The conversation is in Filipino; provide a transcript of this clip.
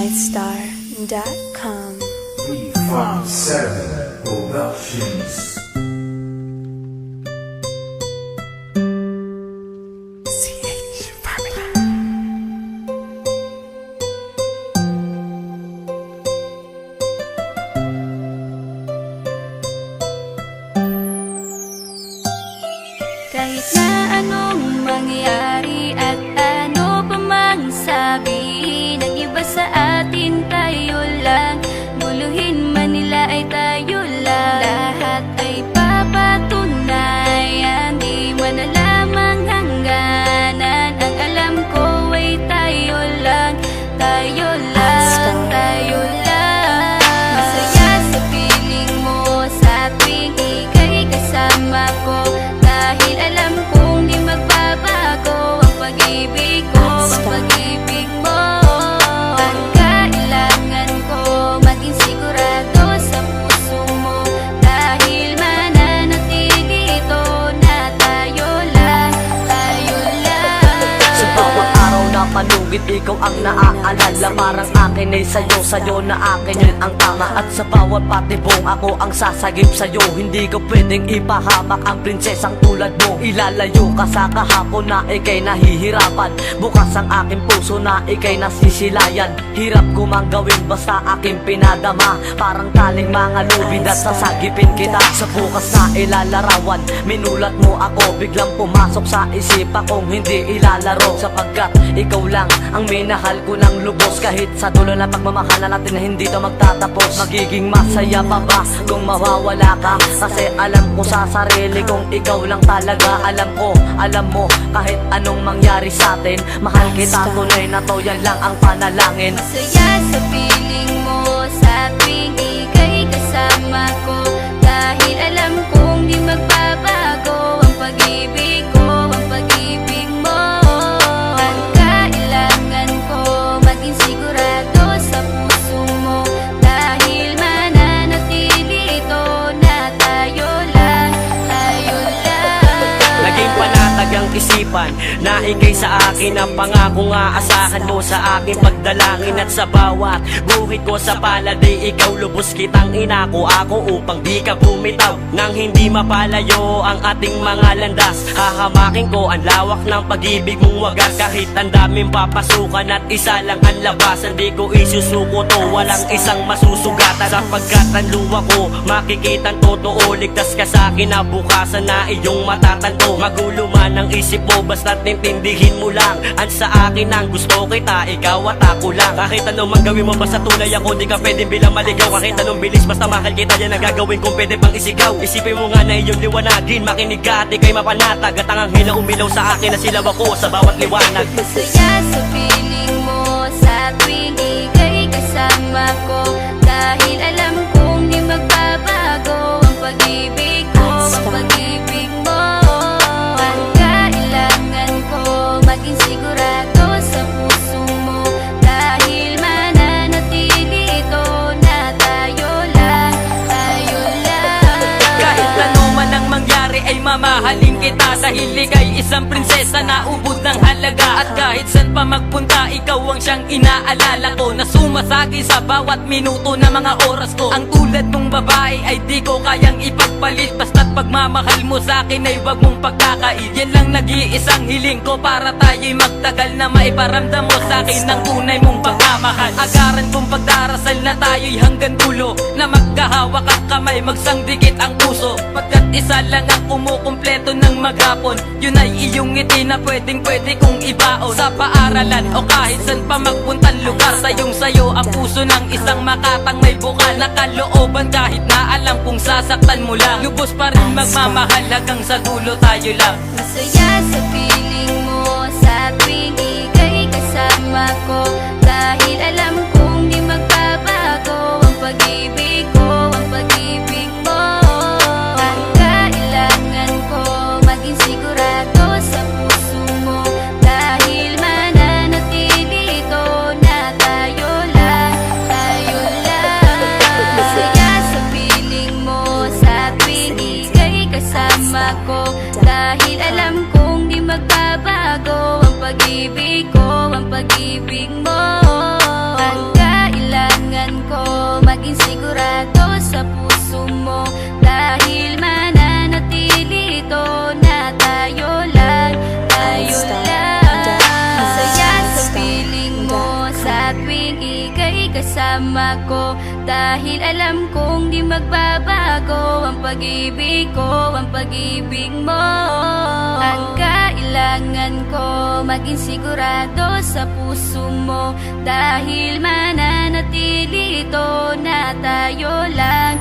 MyStar.com. We from Seven Productions. CH Family. Kahit na anong mangyari at ano pa mang sabihin Ang iba sa atin panugit ikaw ang naaalala Parang akin ay sa'yo, sa'yo na akin yun ang tama. At sa bawat patibong ako ang sasagip sa'yo Hindi ko pwedeng ipahamak ang prinsesang tulad mo. Ilalayo ka sa kahapon na ikay nahihirapan. Bukas ang aking puso na ikay nasisilayan. Hirap ko mang gawin basta aking pinadama. Parang taling mga lubid at sasagipin kita. Sa bukas na ilalarawan Minulat mo ako. Biglang pumasok sa isipa kong hindi ilalaro. Sapagkat ikaw lang ang minahal ko ng lubos Kahit sa dulo na pagmamahala natin na hindi to magtatapos. Magiging masaya pa ba kung mawawala ka? Kasi alam ko sa sarili kong ikaw lang talaga. Alam ko, alam mo kahit anong mangyari sa atin Mahal kita. Tunay na to yan lang ang panalangin. Masaya sa piling mo sa tuwing ika'y kasama ko ang isipan. Na ikay sa akin ang pangako nga Asahan mo sa akin pagdalangin At sa bawat guhit ko sa paladi Ikaw lubos kitang inako. Ako Upang di ka bumitaw Nang hindi mapalayo ang ating mga landas. Hahamakin ko ang lawak ng pag-ibig mong wagas. Kahit ang daming papasukan at isa lang ang labasan Di ko isusuko to. Walang isang masusugatan. Sapagkat ang luwa ko Makikitang totoo Ligtas ka sa akin na bukasan na iyong matatanto Magulo man ang isip mo Basta't intindihin mo lang. Ang sa akin ang gusto kita Ikaw at ako lang. Kahit anong man gawin mo Basta tunay ako Di ka pwedeng bilang maligaw. Kahit anong bilis Basta mahal kita Yan ang gagawin kung pwede pang isigaw. Isipin mo nga na iyong liwanagin Makinig ka at ikay mapanatag. At ang anghel na umilaw sa akin Na silaw ako sa bawat liwanag. Masaya sa piling mamahalin kita Dahil ika'y isang prinsesa na ubod ng halaga. At kahit saan pa magpunta ikaw ang siyang inaalala ko. Na sumasagi sa bawat minuto na mga oras ko. Ang tulad mong babae ay di ko kayang ipagpalit. Basta't pagmamahal mo sa akin ay wag mong pagkakait. Yan lang nag-iisang hiling ko para tayo'y magtagal Na maiparamdam mo sa akin ang tunay mong pagmamahal. Agaran kong pagdarasal na tayo'y hanggang dulo. Na magkahawak ang kamay magsangdikit ang puso isa lang ang kumukumpleto ng maghapon. Yun ay iyong ngiti na pwedeng pwede kong ibaon. Sa paaralan o kahit saan pa magpuntang lugar Sayong sayo. Ang puso ng isang makatang may bukal na kalooban. Kahit na alam kung sasaktan mo lang. Lubos pa rin magmamahal hanggang sa dulo tayo lang. Masaya sa piling mo sa ika'y kasama ko. Dahil alam kong ako. Dahil alam kong di magbabago Ang pag-ibig ko, ang pag-ibig mo. Ang kailangan ko Maging sigurado sa puso mo. Dahil kasama ko. Dahil alam kong di magbabago Ang pag-ibig ko, ang pag-ibig mo. Ang kailangan ko Maging sigurado sa puso mo. Dahil mananatili ito na tayo lang